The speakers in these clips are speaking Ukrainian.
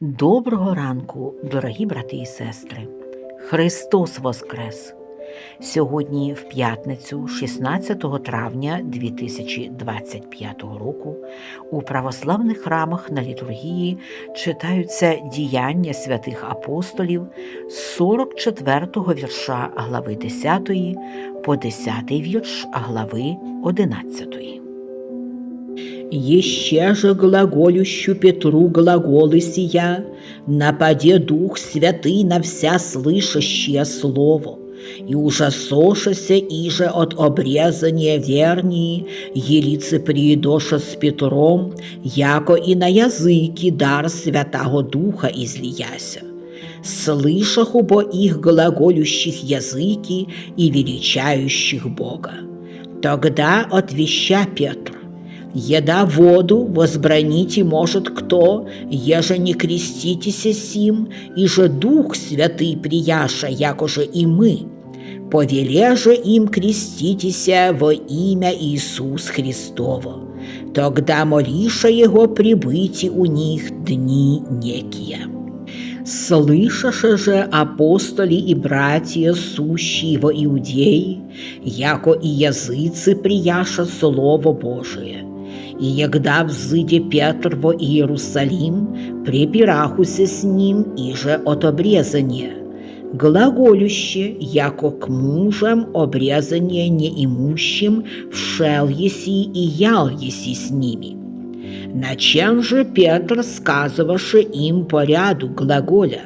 Доброго ранку, дорогі брати і сестри! Христос Воскрес! Сьогодні, в п'ятницю, 16 травня 2025 року, у православних храмах на літургії читаються діяння святих апостолів з 44-го вірша глави 10 по 10-й вірш глави 11. Еще же глаголющу Петру глаголы сия, нападе Дух Святый на вся слышащее Слово, и ужасошася иже от обрезания вернии, елицы приидоша с Петром, яко и на языки дар Святого Духа излияся. Слышаху бо их глаголющих языки и величающих Бога. Тогда отвеща Петр, Еда воду возбраните может кто, еже не креститеся сим, и же Дух Святый прияша, якоже и мы. Повеле же им креститеся во имя Иисус Христово. Тогда молиша Его прибыти у них дни некие. Слышаше же апостоли и братья, сущие во Иудеи, яко и языцы прияша Слово Божие. И егда взыде Петр во Иерусалим, препирахуся с ним иже от обрезания, глаголюще, яко к мужам обрезания неимущим вшел еси и ял еси с ними. Начем же Петр, сказываше им по ряду глаголя,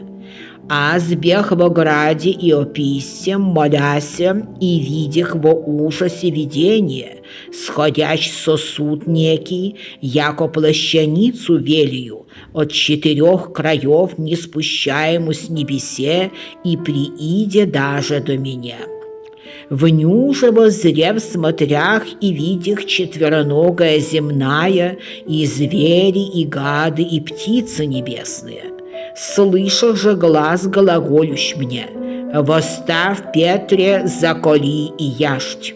а сбег во граде и описем, моляся, и видях во ужасе видение, сходящ сосуд некий, яко плащаницу велию, от четырех краев не спущаему с небесе, и прииде даже до меня. В ню же воззрев смотрях и видях четвероногая земная, и звери, и гады, и птицы небесные. Слышал же глаз глаголющ мне, «Восстав, Петре, заколи и яшť».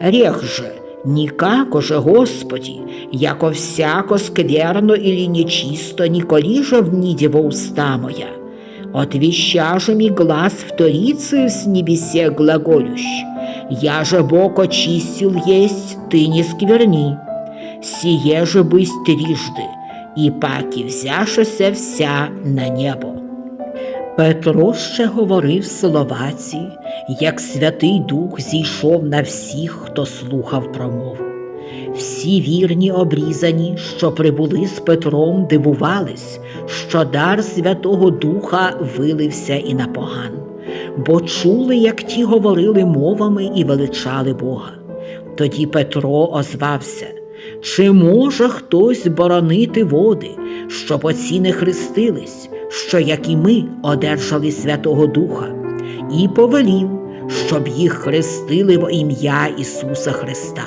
Рех же, никако же, Господи, яко всяко скверно или нечисто, николи же вниде во уста моя. Отвеща же ми глаз вторицею с небесе глаголющ. Я же Бог очистил есть, ты не скверни. Сие же быть трижды, і паки взяшося вся на небо. Петро ще говорив словаці, як Святий Дух зійшов на всіх, хто слухав промову. Всі вірні обрізані, що прибули з Петром, дивувались, що дар Святого Духа вилився і на поган, бо чули, як ті говорили мовами і величали Бога. Тоді Петро озвався. Чи може хтось боронити води, щоб оці не хрестились, що, як і ми, одержали Святого Духа, і повелів, щоб їх хрестили во ім'я Ісуса Христа.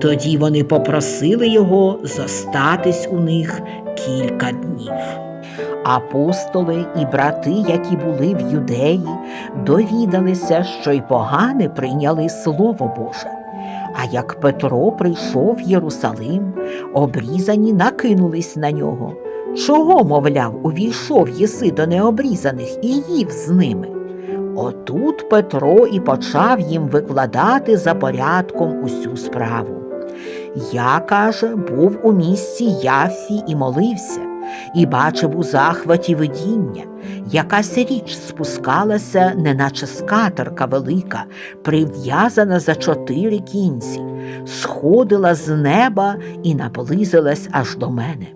Тоді вони попросили Його зостатись у них кілька днів. Апостоли і брати, які були в юдеї, довідалися, що й погане прийняли Слово Боже. А як Петро прийшов в Єрусалим, обрізані накинулись на нього. Чого, мовляв, увійшов єси до необрізаних і їв з ними? Отут Петро і почав їм викладати за порядком усю справу. Я, каже, був у місці Яфі і молився, і бачив у захваті видіння, якась річ спускалася, неначе скатерка велика, прив'язана за чотири кінці, сходила з неба і наблизилась аж до мене.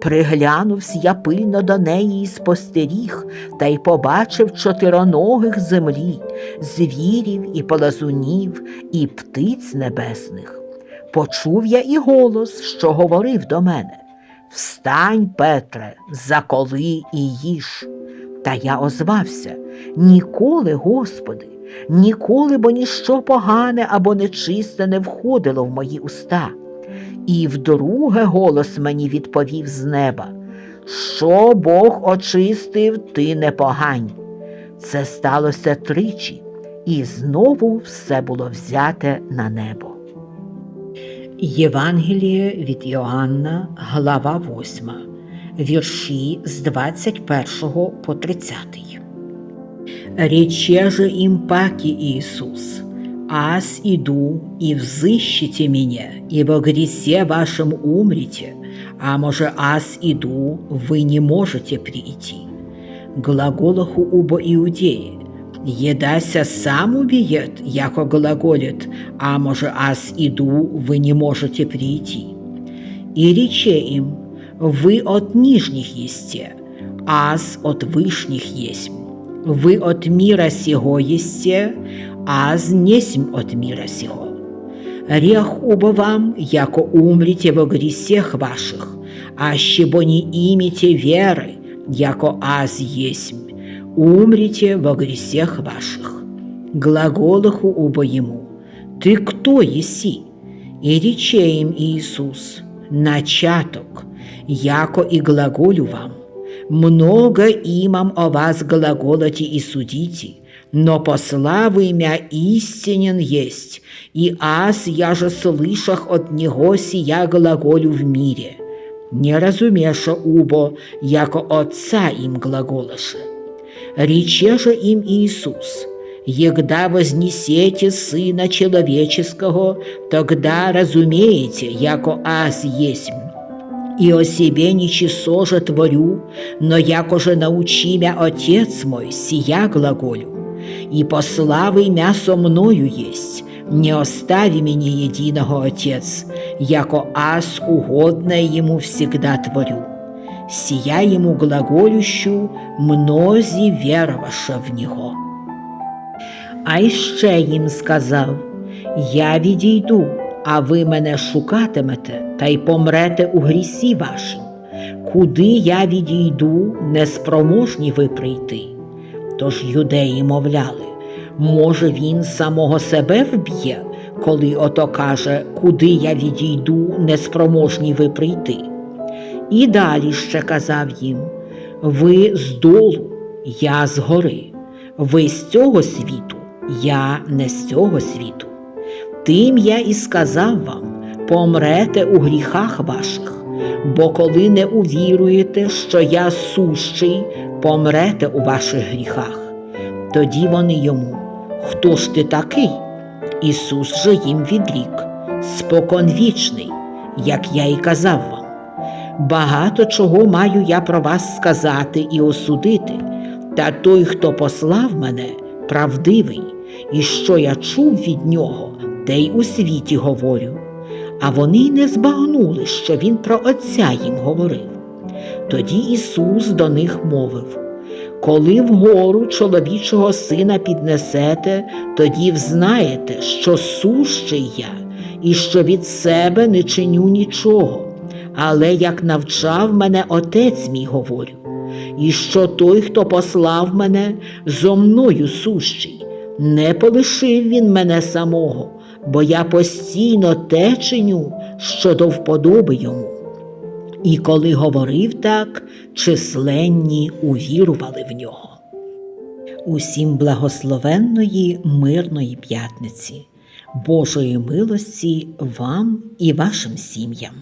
Приглянувся я пильно до неї і спостеріг, та й побачив чотироногих землі, звірів і полазунів, і птиць небесних. Почув я і голос, що говорив до мене Встань, Петре, заколи і їж. Та я озвався ніколи, Господи, ніколи, бо ніщо погане або нечисте не входило в мої уста. І вдруге голос мені відповів з неба Що Бог очистив, ти не погань. Це сталося тричі, і знову все було взяте на небо. Євангеліє від Йоанна, глава 8, вірші з 21 по 30. Рече же им паки Иисус, «Аз иду, и взыщите меня, ибо гресе вашем умрете, а може аз иду, вы не можете прийти». Глаголаху убо иудеи, «Едася сам убиет, яко глаголит, а може аз иду, вы не можете прийти». И рече им, «Вы от нижних есте, аз от вышних есть». Вы от мира сего есте, аз несмь от мира сего. Рех убо вам, яко умрите во гресех ваших, аще бо не имите веры, яко аз есмь, умрите во гресех ваших. Глаголаху убо ему, ты кто еси? И рече им Иисус, начаток, яко и глаголю вам, много имам о вас глаголоте и судите, но послав имя истинен есть, и аз я же слышах от него сия глаголю в мире. Не разумеша убо, яко отца им глаголаше. Рече же им Иисус, «Егда вознесете Сына Человеческого, тогда разумеете, яко аз есть и о себе ничего же творю, но яко же научи мя Отец мой, сия глаголю, и пославы мя со мною есть, не остави меня единого Отец, яко аз угодное ему всегда творю. Сия ему глаголющу, мнози вероваша в него. А іще їм сказав, я відійду, а ви мене шукатимете та й помрете у грісі вашім. Куди я відійду, неспроможні ви прийти. Тож юдеї мовляли, може, він самого себе вб'є, коли ото каже, куди я відійду, неспроможні ви прийти. І далі ще казав їм: Ви з долу, я з гори, ви з цього світу, я не з цього світу. Тим я і сказав вам: помрете у гріхах ваших, бо коли не увіруєте, що я сущий, помрете у ваших гріхах. Тоді вони йому, хто ж ти такий? Ісус же їм відрік, споконвічний, як я й казав вам. Багато чого маю я про вас сказати і осудити, та той, хто послав мене, правдивий, і що я чув від нього, те й у світі говорю. А вони й не збагнули, що він про Отця їм говорив. Тоді Ісус до них мовив Коли вгору чоловічого сина піднесете, тоді взнаєте, що сущий я, і що від себе не чиню нічого, але як навчав мене Отець мій говорю, і що той, хто послав мене, зо мною сущий, не полишив він мене самого, бо я постійно те чиню, що до вподоби йому. І коли говорив так, численні увірували в нього. Усім благословенної, мирної п'ятниці, Божої милості вам і вашим сім'ям.